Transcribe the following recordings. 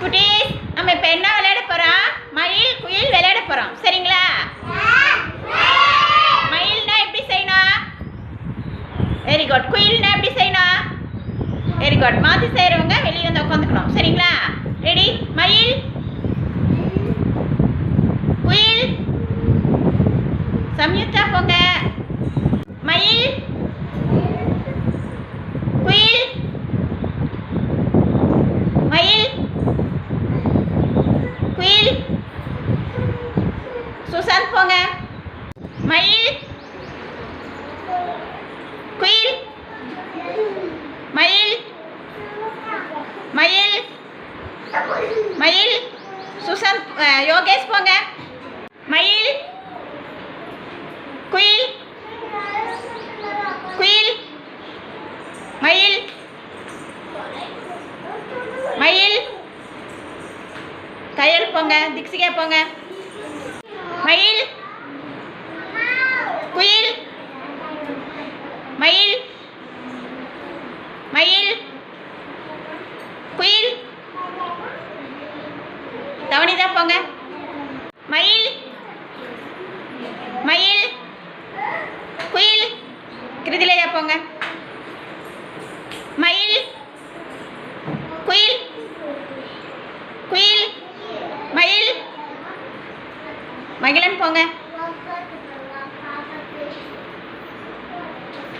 குட்டீஸ் நம்ம இப்போ என்ன விளையாட போகிறோம் மயில் குயில் விளையாட போகிறோம் சரிங்களா? மயில்னா எப்படி செய்யணும்? வெரி குட் குயில்னா எப்படி செய்யணும்? வெரி குட் மாற்றி செய்கிறவங்க வெளியே வந்து உட்காந்துக்கணும் சரிங்களா? ரெடி மயில் குயில் சம்யுக்தா போங்க மயில் குயில் மயில் குயில் சுசாந்த் போங்க மயில் குயில் மயில் மயில் மயில் சுசாந்த் அஹ், யோகேஷ் போங்க மயில் குயில் குயில் மயில் மயில் கையல் போங்க திக்ஸிகா போங்க மயில் குயில் மயில். மயில். குயில். தவணிதா போங்க. மயில். மயில். குயில். கிருதிலையா போங்க. மயில். குயில். குயில். மயில். மகிழன் போங்க.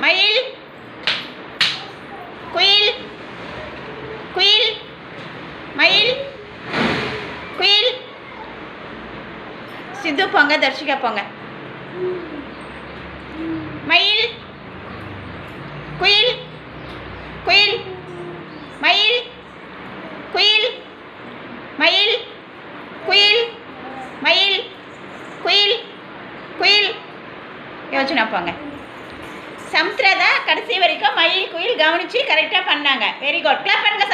மயில். குயில். குயில். மயில். குயில். சித்து போங்க தர்ஷிகா போங்க. மயில். குயில். குயில். மயில். குயில். மயில். குயில். மயில். குயில். குயில். யோசனை போங்க. சமுத்திரா கடைசி வரைக்கும் மயில் குயில் கவனித்து கரெக்டாக பண்ணாங்க. வெரி குட் கிளாப் பண்ணுங்க